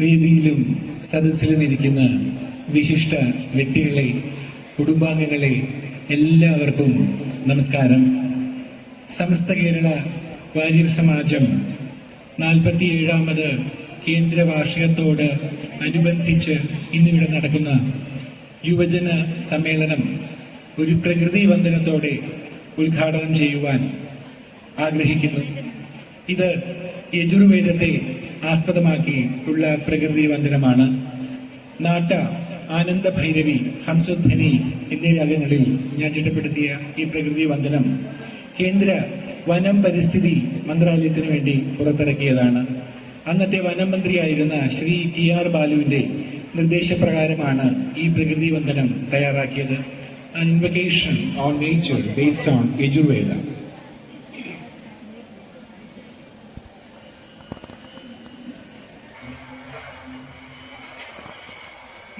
വേദിയിലും സദസ്സിലും ഇരിക്കുന്ന വിശിഷ്ട വ്യക്തികളെ കുടുംബാംഗങ്ങളെ എല്ലാവർക്കും നമസ്കാരം. സമസ്ത കേരള വാര്യർ സമാജം നാൽപ്പത്തിയേഴാമത് കേന്ദ്ര വാർഷികത്തോട് അനുബന്ധിച്ച് ഇന്നിവിടെ നടക്കുന്ന യുവജന സമ്മേളനം ഒരു പ്രകൃതി വന്ദനത്തോടെ ഉദ്ഘാടനം ചെയ്യുവാൻ ആഗ്രഹിക്കുന്നു. ഇത് യജുർവേദത്തെ ആസ്പദമാക്കി ഉള്ള പ്രകൃതി വന്ദനമാണ്. നാട്ട ആനന്ദ ഭൈരവി ഹംസധ്വനി എന്നീ രാഗങ്ങളിൽ ഞാൻ ചിട്ടപ്പെടുത്തിയ ഈ പ്രകൃതി വന്ദനം കേന്ദ്ര വനം പരിസ്ഥിതി മന്ത്രാലയത്തിന് വേണ്ടി പുറത്തിറക്കിയതാണ്. അന്നത്തെ വനം മന്ത്രിയായിരുന്ന ശ്രീ ടി ആർ ബാലുവിന്റെ നിർദ്ദേശപ്രകാരമാണ് ഈ പ്രകൃതി വന്ദനം തയ്യാറാക്കിയത്. Invocation on nature based on Yajurveda.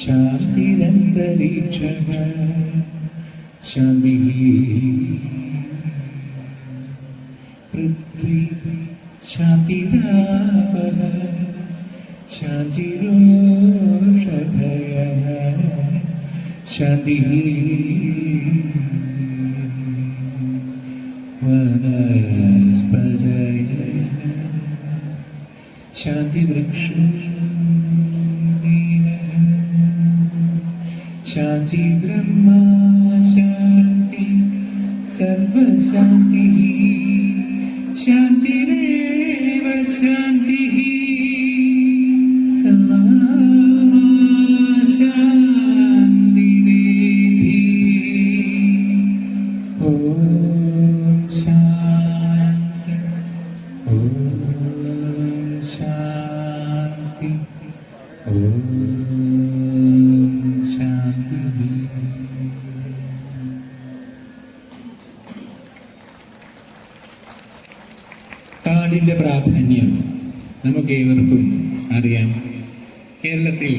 ശാന്തിരന്തരീക്ഷ ശാന്തി പൃഥ്വി ശാന്തിരാപ ശാന്തിരോഷഭയ ശാന്തി വനസ്പതയ ശാന്തി വൃക്ഷ. ശാന്തി ബ്രഹ്മ ശാന്തി സർവശാന്തി ശാന്തിരേവ ശാന്തി. ശാന്തി ശാന്തി കാടിന്റെ പ്രാധാന്യം നമുക്ക് ഏവർക്കും അറിയാം. കേരളത്തിൽ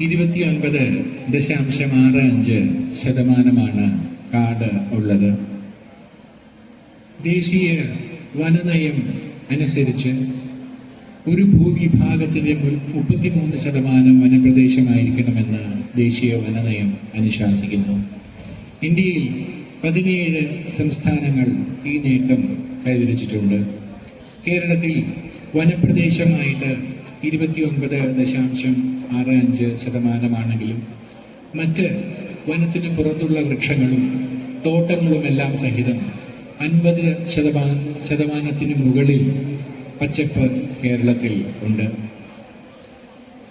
ഇരുപത്തിയൊൻപത് ദശാംശം ആറ് അഞ്ച് ശതമാനമാണ് കാട് ഉള്ളത്. ദേശീയ വനനയം അനുസരിച്ച് ഒരു ഭൂവിഭാഗത്തിന്റെ മുപ്പത്തിമൂന്ന് ശതമാനം വനപ്രദേശമായിരിക്കണമെന്ന് ദേശീയ വനനയം അനുശാസിക്കുന്നു. ഇന്ത്യയിൽ പതിനേഴ് സംസ്ഥാനങ്ങൾ ഈ നേട്ടം കൈവരിച്ചിട്ടുണ്ട്. കേരളത്തിൽ വനപ്രദേശമായിട്ട് ഇരുപത്തിയൊൻപത് ദശാംശം ആറ് അഞ്ച് ശതമാനമാണെങ്കിലും മറ്റ് വനത്തിന് പുറത്തുള്ള വൃക്ഷങ്ങളും തോട്ടങ്ങളുമെല്ലാം സഹിതം അൻപത് ശതമാനം ശതമാനത്തിന് മുകളിൽ പച്ചപ്പ് കേരളത്തിൽ ഉണ്ട്.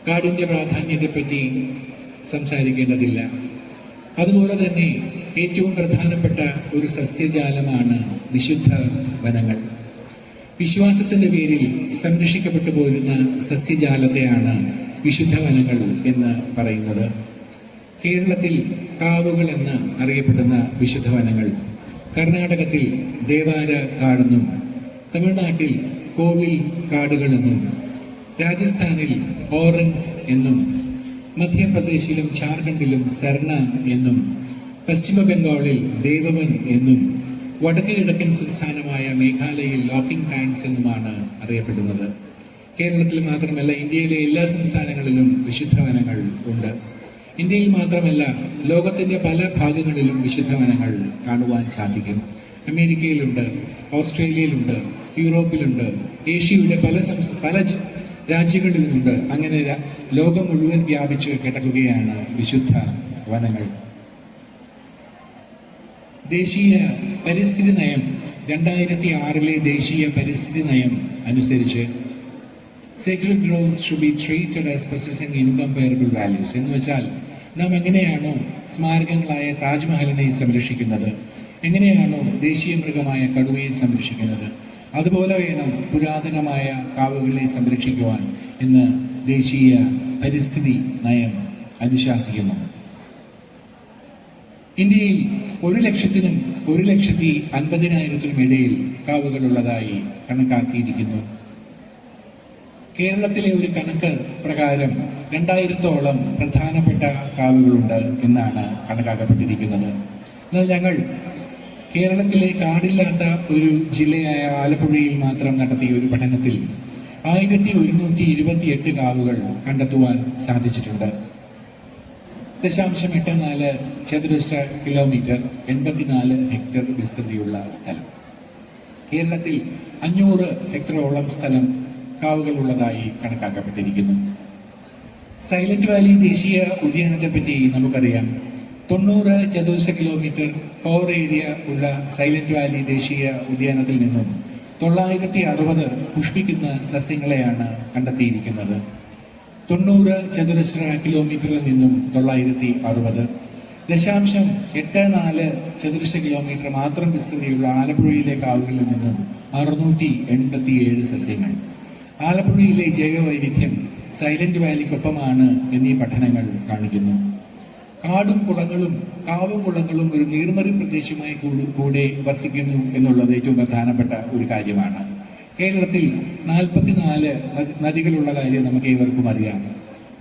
കാടിന്റെ പ്രാധാന്യത്തെപ്പറ്റി സംസാരിക്കേണ്ടതില്ല. അതുപോലെ തന്നെ ഏറ്റവും പ്രധാനപ്പെട്ട ഒരു സസ്യജാലമാണ് വിശുദ്ധ വനങ്ങൾ. വിശ്വാസത്തിന്റെ പേരിൽ സംരക്ഷിക്കപ്പെട്ടു പോരുന്ന സസ്യജാലത്തെയാണ് വിശുദ്ധ വനങ്ങൾ എന്ന് പറയുന്നത്. കേരളത്തിൽ കാവുകൾ എന്ന് അറിയപ്പെടുന്ന വിശുദ്ധ വനങ്ങൾ. കർണാടകത്തിൽ ദേവാര കാടെന്നും തമിഴ്നാട്ടിൽ കോവിൽ കാടുകളെന്നും രാജസ്ഥാനിൽ ഓറൻസ് എന്നും മധ്യപ്രദേശിലും ജാർഖണ്ഡിലും സർണ എന്നും പശ്ചിമ ബംഗാളിൽ ദേവവൻ എന്നും വടക്ക് കിഴക്കൻ സംസ്ഥാനമായ മേഘാലയയിൽ ലോക്കിംഗ് ടാങ്ക്സ് എന്നുമാണ് അറിയപ്പെടുന്നത്. കേരളത്തിൽ മാത്രമല്ല ഇന്ത്യയിലെ എല്ലാ സംസ്ഥാനങ്ങളിലും വിശുദ്ധ വനങ്ങൾ ഉണ്ട്. ഇന്ത്യയിൽ മാത്രമല്ല ലോകത്തിന്റെ പല ഭാഗങ്ങളിലും വിശുദ്ധ വനങ്ങൾ കാണുവാൻ സാധിക്കും. അമേരിക്കയിലുണ്ട് ഓസ്ട്രേലിയയിലുണ്ട് യൂറോപ്പിലുണ്ട് ഏഷ്യയുടെ പല പല രാജ്യങ്ങളിലുമുണ്ട്. അങ്ങനെ ലോകം മുഴുവൻ വ്യാപിച്ച് കിടക്കുകയാണ് വിശുദ്ധ വനങ്ങൾ. ദേശീയ പരിസ്ഥിതി നയം രണ്ടായിരത്തി ആറിലെ ദേശീയ പരിസ്ഥിതി നയം അനുസരിച്ച് sacred groves should be treated as possessing incomparable values എന്ന് വെച്ചാൽ നാം എങ്ങനെയാണോ സ്മാരകങ്ങളായ താജ്മഹലിനെ സംരക്ഷിക്കുന്നത് എങ്ങനെയാണോ ദേശീയ മൃഗമായ കടുവയെ സംരക്ഷിക്കുന്നത് അതുപോലെ വേണം പുരാതനമായ കാവുകളെ സംരക്ഷിക്കുവാൻ എന്ന് ദേശീയ പരിസ്ഥിതി നയം അനുശാസിക്കുന്നു. ഇന്ത്യയിൽ ഒരു ലക്ഷത്തിനും ഒരു ലക്ഷത്തി അൻപതിനായിരത്തിനും ഇടയിൽ കാവുകളുള്ളതായി കണക്കാക്കിയിരിക്കുന്നു. കേരളത്തിലെ ഒരു കണക്ക് പ്രകാരം രണ്ടായിരത്തോളം പ്രധാനപ്പെട്ട കാവുകളുണ്ട് എന്നാണ് കണക്കാക്കപ്പെട്ടിരിക്കുന്നത്. എന്നാൽ ഞങ്ങൾ കേരളത്തിലെ കാടില്ലാത്ത ഒരു ജില്ലയായ ആലപ്പുഴയിൽ മാത്രം നടത്തിയ ഒരു പഠനത്തിൽ ആയിരത്തി ഒരുന്നൂറ്റി ഇരുപത്തിയെട്ട് കാവുകൾ കണ്ടെത്തുവാൻ സാധിച്ചിട്ടുണ്ട്. ദശാംശം എട്ട് നാല് ചതുരശ്ര കിലോമീറ്റർ എൺപത്തിനാല് ഹെക്ടർ വിസ്തൃതിയുള്ള സ്ഥലം. കേരളത്തിൽ അഞ്ഞൂറ് ഹെക്ടറോളം സ്ഥലം കാവുകളുള്ളതായി കണക്കാക്കപ്പെട്ടിരിക്കുന്നു. സൈലന്റ് വാലി ദേശീയ ഉദ്യാനത്തെ പറ്റി നമുക്കറിയാം. തൊണ്ണൂറ് ചതുരശ്ര കിലോമീറ്റർ കോർ ഏരിയ ഉള്ള സൈലന്റ് വാലി ദേശീയ ഉദ്യാനത്തിൽ നിന്നും തൊള്ളായിരത്തി അറുപത് പുഷ്പിക്കുന്ന സസ്യങ്ങളെയാണ് കണ്ടെത്തിയിരിക്കുന്നത്. തൊണ്ണൂറ് ചതുരശ്ര കിലോമീറ്ററിൽ നിന്നും തൊള്ളായിരത്തി അറുപത്. ദശാംശം എട്ട് നാല് ചതുരശ്ര കിലോമീറ്റർ മാത്രം വിസ്തൃതിയുള്ള ആലപ്പുഴയിലെ കാവുകളിൽ നിന്നും അറുന്നൂറ്റി എൺപത്തിയേഴ് സസ്യങ്ങൾ. ആലപ്പുഴയിലെ ജൈവവൈവിധ്യം സൈലന്റ് വാലിക്കൊപ്പമാണ് എന്നീ പഠനങ്ങൾ കാണിക്കുന്നു. കാടും കുളങ്ങളും കാവും കുളങ്ങളും ഒരു നീർമറി പ്രദേശമായി കൂടെ വർത്തിക്കുന്നു എന്നുള്ളത് ഏറ്റവും പ്രധാനപ്പെട്ട ഒരു കാര്യമാണ്. കേരളത്തിൽ നാൽപ്പത്തിനാല് നദികളുള്ള കാര്യം നമുക്ക് ഏവർക്കും അറിയാം.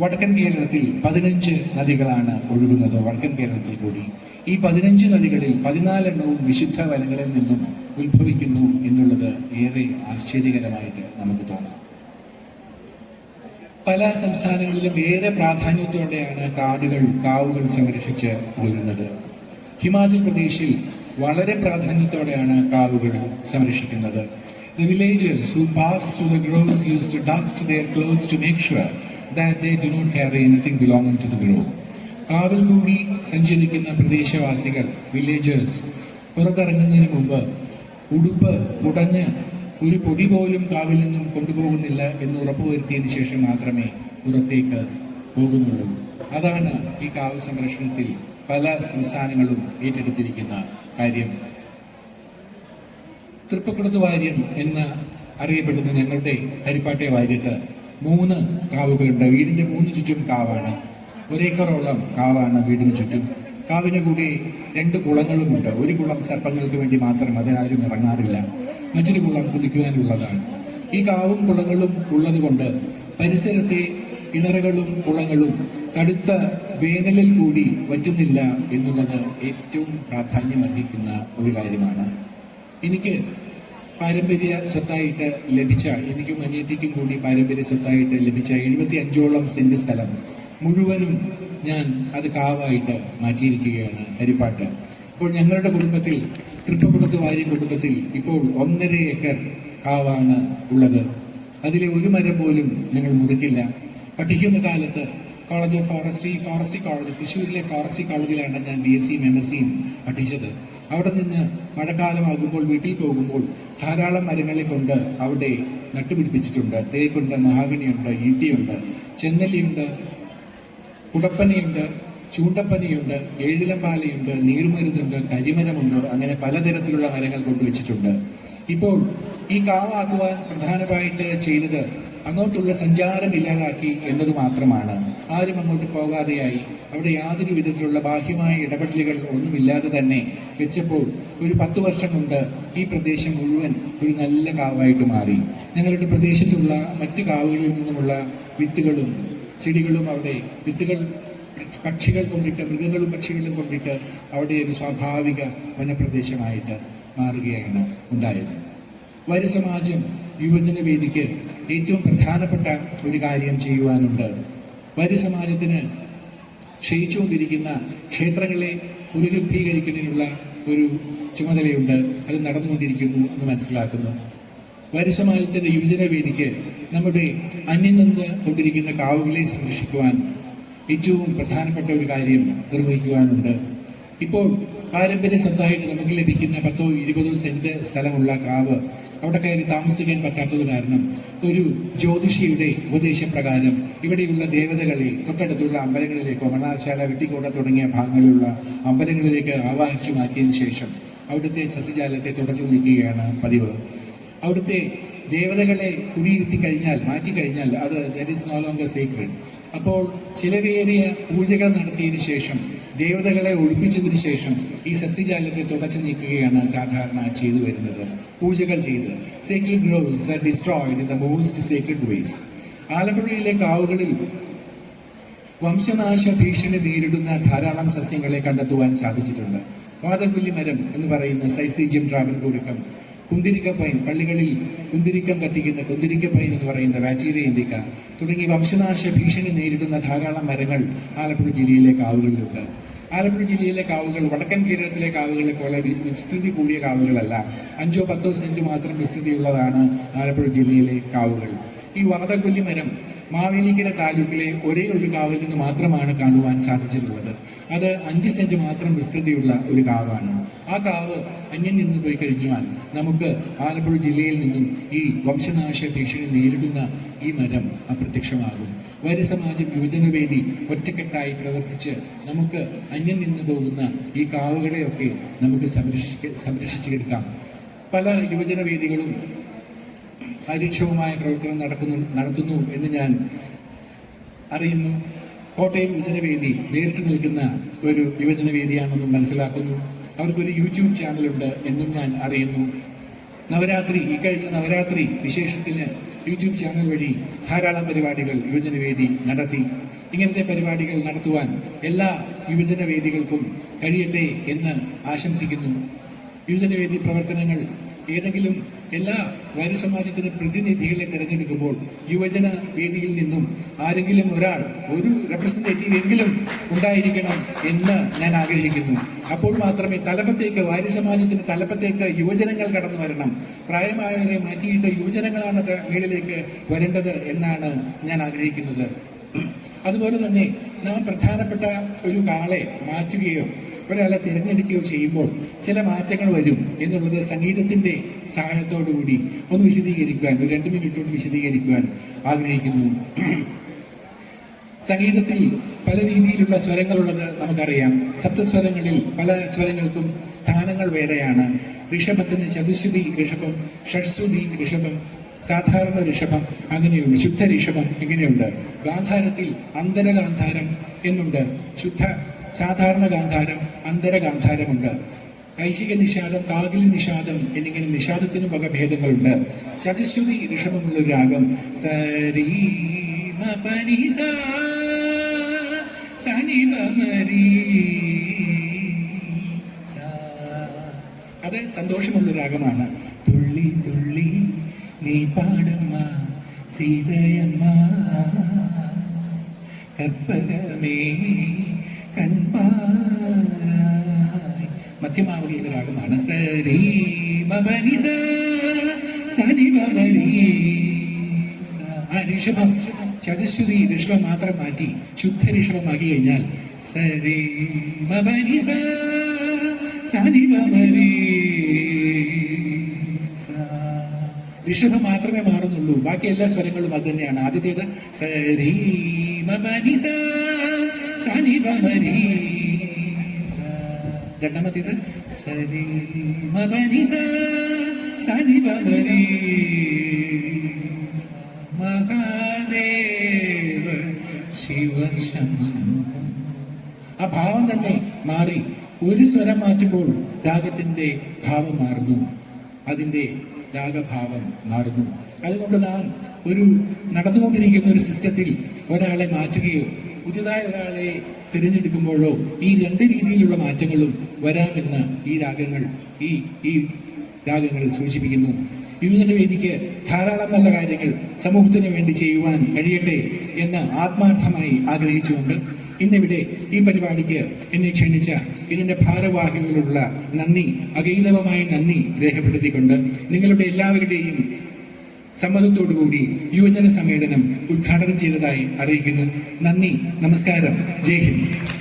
വടക്കൻ കേരളത്തിൽ പതിനഞ്ച് നദികളാണ് ഒഴുകുന്നത് വടക്കൻ കേരളത്തിൽ കൂടി. ഈ പതിനഞ്ച് നദികളിൽ പതിനാലെണ്ണവും വിശുദ്ധ വനങ്ങളിൽ നിന്നും ഉത്ഭവിക്കുന്നു എന്നുള്ളത് ഏറെ ആശ്ചര്യകരമായിട്ട് നമുക്ക് തോന്നാം. പല സംസ്ഥാനങ്ങളിലും ഏറെ പ്രാധാന്യത്തോടെയാണ് കാടുകൾ കാവുകൾ സംരക്ഷിച്ച് പോരുന്നത് ഹിമാചൽ പ്രദേശിൽ വളരെ പ്രാധാന്യത്തോടെയാണ് കാവുകൾ സംരക്ഷിക്കുന്നത് The villagers who pass through the groves used to dust their clothes to make sure that they do not carry anything belonging to the grove. കാവിൽ കൂടി സഞ്ചരിക്കുന്ന പ്രദേശവാസികൾ വില്ലേജേഴ്സ് പുറത്തിറങ്ങുന്നതിന് മുമ്പ് ഉടുപ്പ് കുടഞ്ഞ് ഒരു പൊടി പോലും കാവിൽ നിന്നും കൊണ്ടുപോകുന്നില്ല എന്ന് ഉറപ്പുവരുത്തിയതിനു ശേഷം മാത്രമേ പുറത്തേക്ക് പോകുന്നുള്ളൂ. അതാണ് ഈ കാവ് സംരക്ഷണത്തിൽ പല സംസ്ഥാനങ്ങളും ഏറ്റെടുത്തിരിക്കുന്ന കാര്യം. തൃപ്പക്കുളത്ത് വാര്യം എന്ന് അറിയപ്പെടുന്ന ഞങ്ങളുടെ ഹരിപ്പാട്ടെ വാര്യത്ത് മൂന്ന് കാവുകളുണ്ട്. വീടിന്റെ മൂന്ന് ചുറ്റും കാവാണ്. ഒരേക്കറോളം കാവാണ് വീടിന് ചുറ്റും. കാവിന് കൂടി രണ്ട് കുളങ്ങളുമുണ്ട്. ഒരു കുളം സർപ്പങ്ങൾക്ക് വേണ്ടി മാത്രം അതിനാരും ഇറങ്ങാറില്ല. മറ്റൊരു കുളം കുളിക്കുവാനുള്ളതാണ് ഈ കാവും കുളങ്ങളും ഉള്ളത് കൊണ്ട് പരിസരത്തെ കിണറുകളും കുളങ്ങളും കടുത്ത വേനലിൽ കൂടി വറ്റുന്നില്ല എന്നുള്ളത് ഏറ്റവും പ്രാധാന്യം അർഹിക്കുന്ന ഒരു കാര്യമാണ്. എനിക്ക് പാരമ്പര്യ സ്വത്തായിട്ട് ലഭിച്ച എനിക്കും അനിയത്തിക്കും കൂടി പാരമ്പര്യ സ്വത്തായിട്ട് ലഭിച്ച എഴുപത്തി അഞ്ചോളം സെന്റ് സ്ഥലം മുഴുവനും ഞാൻ അത് കാവായിട്ട് മാറ്റിയിരിക്കുകയാണ് ഹരിപ്പാട്ട്. അപ്പോൾ ഞങ്ങളുടെ കുടുംബത്തിൽ തൃപ്പക്കുടത്ത് വാര്യ കുടുംബത്തിൽ ഇപ്പോൾ ഒന്നര ഏക്കർ കാവാണ് ഉള്ളത്. അതിലെ ഒരു മരം പോലും ഞങ്ങൾ മുറിക്കില്ല. പഠിക്കുന്ന കാലത്ത് college of forestry forestry college തൃശ്ശൂരിലെ ഫോറസ്ട്രി കോളേജിലാണ് ഞാൻ ബി എസ് സിയും എം എസ് സിയും പഠിച്ചത്. അവിടെ നിന്ന് മഴക്കാലമാകുമ്പോൾ വീട്ടിൽ പോകുമ്പോൾ ധാരാളം മരങ്ങളെ കൊണ്ട് അവിടെ നട്ടുപിടിപ്പിച്ചിട്ടുണ്ട്. തേക്കുണ്ട് മഹാഗണിയുണ്ട് ഈട്ടിയുണ്ട് ചെന്നല്ലിയുണ്ട് കുടപ്പനയുണ്ട് ചൂണ്ടപ്പനയുണ്ട് എഴിലപ്പാലയുണ്ട് നീർമരുതുണ്ട് കരിമരമുണ്ട് അങ്ങനെ പലതരത്തിലുള്ള മരങ്ങൾ കൊണ്ടുവച്ചിട്ടുണ്ട്. ഇപ്പോൾ ഈ കാവാക്കുവാൻ പ്രധാനമായിട്ട് ചെയ്തത് അങ്ങോട്ടുള്ള സഞ്ചാരം ഇല്ലാതാക്കി എന്നത് മാത്രമാണ്. ആരും അങ്ങോട്ട് പോകാതെയായി. അവിടെ യാതൊരു വിധത്തിലുള്ള ബാഹ്യമായ ഇടപെടലുകൾ ഒന്നുമില്ലാതെ തന്നെ വെച്ചപ്പോൾ ഒരു പത്ത് വർഷം കൊണ്ട് ഈ പ്രദേശം മുഴുവൻ ഒരു നല്ല കാവായിട്ട് മാറി. ഞങ്ങളുടെ പ്രദേശത്തുള്ള മറ്റു കാവുകളിൽ നിന്നുമുള്ള വിത്തുകളും ചെടികളും അവിടെ വിത്തുകൾ പക്ഷികൾ കൊണ്ടിട്ട് മൃഗങ്ങളും പക്ഷികളും കൊണ്ടിട്ട് അവിടെ ഒരു സ്വാഭാവിക വനപ്രദേശമായിട്ട് മാറുകയാണ് ഉണ്ടായത്. വരസമാജം യുവജന വേദിക്ക് ഏറ്റവും പ്രധാനപ്പെട്ട ഒരു കാര്യം ചെയ്യുവാനുണ്ട്. വരസമാജത്തിന് ക്ഷയിച്ചുകൊണ്ടിരിക്കുന്ന ക്ഷേത്രങ്ങളെ പുനരുദ്ധീകരിക്കുന്നതിനുള്ള ഒരു ചുമതലയുണ്ട്. അത് നടന്നുകൊണ്ടിരിക്കുന്നു എന്ന് മനസ്സിലാക്കുന്നു. വരസമാജത്തിന്റെ യുവജന വേദിക്ക് നമ്മുടെ അന്യം നിന്ന് കൊണ്ടിരിക്കുന്ന കാവുകളെ സംരക്ഷിക്കുവാൻ ഏറ്റവും പ്രധാനപ്പെട്ട ഒരു കാര്യം നിർവഹിക്കുവാനുണ്ട്. ഇപ്പോൾ പാരമ്പര്യ സ്വന്തമായിട്ട് നമുക്ക് ലഭിക്കുന്ന പത്തോ ഇരുപതോ സെന്റ് സ്ഥലമുള്ള കാവ് അവിടെ കയറി താമസിക്കാൻ പറ്റാത്തത് കാരണം ഒരു ജ്യോതിഷിയുടെ ഉപദേശപ്രകാരം ഇവിടെയുള്ള ദേവതകളെ തൊട്ടടുത്തുള്ള അമ്പലങ്ങളിലേക്കോ മണ്ണാർശാല വെട്ടിക്കോട തുടങ്ങിയ ഭാഗങ്ങളിലുള്ള അമ്പലങ്ങളിലേക്ക് ആവാഹിച്ചു മാറ്റിയതിനു ശേഷം അവിടുത്തെ സസ്യജാലത്തെ തുടച്ചു നീക്കുകയാണ് പതിവ്. അവിടുത്തെ ദേവതകളെ കുടിയിരുത്തി കഴിഞ്ഞാൽ മാറ്റി കഴിഞ്ഞാൽ അത് that is no longer secret അപ്പോൾ ചിലവേറിയ പൂജകൾ നടത്തിയതിനു ശേഷം ദേവതകളെ ഒഴിപ്പിച്ചതിന് ശേഷം ഈ സസ്യജാലത്തെ തുടച്ചു നീക്കുകയാണ് സാധാരണ ചെയ്തു വരുന്നത് പൂജകൾ ചെയ്ത്. Sacred groves are destroyed in the most sacred ways ആലപ്പുഴയിലെ കാവുകളിൽ വംശനാശ ഭീഷണി നേരിടുന്ന ധാരാളം സസ്യങ്ങളെ കണ്ടെത്തുവാൻ സാധിച്ചിട്ടുണ്ട്. വാതകുല്ലി മരം എന്ന് പറയുന്ന സൈസീജിയം ട്രാവൻകൂറിക്കം കുന്തിരിക്ക പൈൻ പള്ളികളിൽ കുന്തിരിക്കം കത്തിക്കുന്ന കുന്തിരിക്ക പൈൻ എന്ന് പറയുന്ന വാച്ചീര ഇൻഡിക്ക തുടങ്ങി വംശനാശ ഭീഷണി നേരിടുന്ന ധാരാളം മരങ്ങൾ ആലപ്പുഴ ജില്ലയിലെ കാവുകളിലുണ്ട്. ആലപ്പുഴ ജില്ലയിലെ കാവുകൾ വടക്കൻ കേരളത്തിലെ കാവുകളെ പോലെ വിസ്തൃതി കൂടിയ കാവുകളല്ല. അഞ്ചോ പത്തോ സെന്റ് മാത്രം വിസ്തൃതിയുള്ളതാണ് ആലപ്പുഴ ജില്ലയിലെ കാവുകൾ. ഈ വറതക്കൊല്ലി മരം മാവേലിക്കര താലൂക്കിലെ ഒരേ ഒരു കാവിൽ നിന്ന് മാത്രമാണ് കാണുവാൻ സാധിച്ചിട്ടുള്ളത്. അത് അഞ്ച് സെന്റ് മാത്രം വിസ്തൃതിയുള്ള ഒരു കാവാണ്. ആ കാവ് അന്യം നിന്ന് പോയി കഴിഞ്ഞാൽ നമുക്ക് ആലപ്പുഴ ജില്ലയിൽ നിന്നും ഈ വംശനാശ ഭീഷണി നേരിടുന്ന ഈ മരം അപ്രത്യക്ഷമാകും. വര്യസമാജം യുവജനവേദി ഒറ്റക്കെട്ടായി പ്രവർത്തിച്ച് നമുക്ക് അന്യം നിന്ന് പോകുന്ന ഈ കാവുകളെയൊക്കെ നമുക്ക് സംരക്ഷിക്ക സംരക്ഷിച്ചെടുക്കാം. പല യുവജന വേദികളും കാര്യക്ഷമമായ പ്രവർത്തനം നടക്കുന്നു നടത്തുന്നു എന്ന് ഞാൻ അറിയുന്നു. കോട്ടയം യുവജനവേദി നേരിട്ട് നിൽക്കുന്ന ഒരു യുവജനവേദിയാണെന്നും മനസ്സിലാക്കുന്നു. അവർക്കൊരു യൂട്യൂബ് ചാനലുണ്ട് എന്നും ഞാൻ അറിയുന്നു. നവരാത്രി ഈ കഴിഞ്ഞ നവരാത്രി വിശേഷത്തിന് യൂട്യൂബ് ചാനൽ വഴി ധാരാളം പരിപാടികൾ യുവജനവേദി നടത്തി. ഇങ്ങനത്തെ പരിപാടികൾ നടത്തുവാൻ എല്ലാ യുവജനവേദികൾക്കും കഴിയട്ടെ എന്ന് ആശംസിക്കുന്നു. യുവജനവേദി പ്രവർത്തനങ്ങൾ ഏതെങ്കിലും എല്ലാ വൈരസമാജത്തിന് പ്രതിനിധികളെ തിരഞ്ഞെടുക്കുമ്പോൾ യുവജന വേദിയിൽ നിന്നും ആരെങ്കിലും ഒരാൾ ഒരു റെപ്രസെന്റേറ്റീവ് എങ്കിലും ഉണ്ടായിരിക്കണം എന്ന് ഞാൻ ആഗ്രഹിക്കുന്നു. അപ്പോൾ മാത്രമേ തലപ്പത്തേക്ക് വാര്യസമാജത്തിന് തലപ്പത്തേക്ക് യുവജനങ്ങൾ കടന്നു വരണം. പ്രായമായവരെ മാറ്റിയിട്ട് യുവജനങ്ങളാണ് വീടിലേക്ക് വരേണ്ടത് എന്നാണ് ഞാൻ ആഗ്രഹിക്കുന്നത്. അതുപോലെ തന്നെ നാം പ്രധാനപ്പെട്ട ഒരു കാളെ മാറ്റുകയോ ഒരാളെ തിരഞ്ഞെടുക്കുകയോ ചെയ്യുമ്പോൾ ചില മാറ്റങ്ങൾ വരും എന്നുള്ളത് സംഗീതത്തിന്റെ സഹായത്തോടുകൂടി ഒന്ന് വിശദീകരിക്കുവാൻ ഒരു രണ്ട് മിനിറ്റ് കൊണ്ട് വിശദീകരിക്കുവാൻ ആഗ്രഹിക്കുന്നു. സംഗീതത്തിൽ പല രീതിയിലുള്ള സ്വരങ്ങളുള്ളത് നമുക്കറിയാം. സപ്തസ്വരങ്ങളിൽ പല സ്വരങ്ങൾക്കും സ്ഥാനങ്ങൾ വേറെയാണ്. ഋഷഭത്തിന് ചതുശ്രുതി ഋഷഭം ഷഡ്ശ്രുതി ഋഷഭം സാധാരണ ഋഷഭം അങ്ങനെയുണ്ട്. ശുദ്ധ ഋഷഭം ഇങ്ങനെയുണ്ട് ഗാന്ധാരത്തിൽ അന്തരഗാന്ധാരം എന്നുണ്ട്. ശുദ്ധ സാധാരണ ഗാന്ധാരം അന്തരഗാന്ധാരമുണ്ട്. കൈശിക നിഷാദം കാകിൽ നിഷാദം എന്നിങ്ങനെ നിഷാദത്തിനും വക ഭേദങ്ങളുണ്ട്. ചതുശ്രുതി ഋഷഭമുള്ള രാഗം. സരീ അത് സന്തോഷമുള്ള രാഗമാണ്. നീ പാടമ്മ സീതയമ്മ കർപ്പകമേ കൺപാരായി മധ്യമാവതിയുടെ രാഗമാണ് സരി മബനി സനി മബനി. ആ ഋഷഭം ചതുശ്രുതി ഋഷഭം മാത്രം മാറ്റി ശുദ്ധ ഋഷഭമാക്കി കഴിഞ്ഞാൽ സരി മബനി സനി മബനി. ഋഷഭം മാത്രമേ മാറുന്നുള്ളൂ. ബാക്കി എല്ലാ സ്വരങ്ങളും അത് തന്നെയാണ്. ആദ്യത്തേത്. രണ്ടാമത്തേത്. മഹാദേവ ആ ഭാവം തന്നെ മാറി. ഒരു സ്വരം മാറ്റുമ്പോൾ രാഗത്തിന്റെ ഭാവം മാറുന്നു. അതിന്റെ രാഗഭാവം മാറുന്നു. അതുകൊണ്ട് നാം ഒരു നടന്നുകൊണ്ടിരിക്കുന്ന ഒരു സിസ്റ്റത്തിൽ ഒരാളെ മാറ്റുകയോ പുതിയതായ ഒരാളെ തിരഞ്ഞെടുക്കുമ്പോഴോ ഈ രണ്ട് രീതിയിലുള്ള മാറ്റങ്ങളും വരാമെന്ന് ഈ രാഗങ്ങൾ ഈ ഈ രാഗങ്ങൾ സൂചിപ്പിക്കുന്നു. യുവജന വേദിക്ക് ധാരാളം നല്ല കാര്യങ്ങൾ സമൂഹത്തിന് വേണ്ടി ചെയ്യുവാൻ കഴിയട്ടെ എന്ന് ആത്മാർത്ഥമായി ആഗ്രഹിച്ചുകൊണ്ട് ഇന്നിവിടെ ഈ പരിപാടിക്ക് എന്നെ ക്ഷണിച്ച ഇതിന്റെ ഭാരവാഹികളുള്ള നന്ദി അഗൈതവമായ നന്ദി രേഖപ്പെടുത്തിക്കൊണ്ട് നിങ്ങളുടെ എല്ലാവരുടെയും സമ്മതത്തോടുകൂടി യുവജന സമ്മേളനം ഉദ്ഘാടനം ചെയ്തതായി അറിയിക്കുന്നു. നന്ദി നമസ്കാരം. ജയ് ഹിന്ദ്.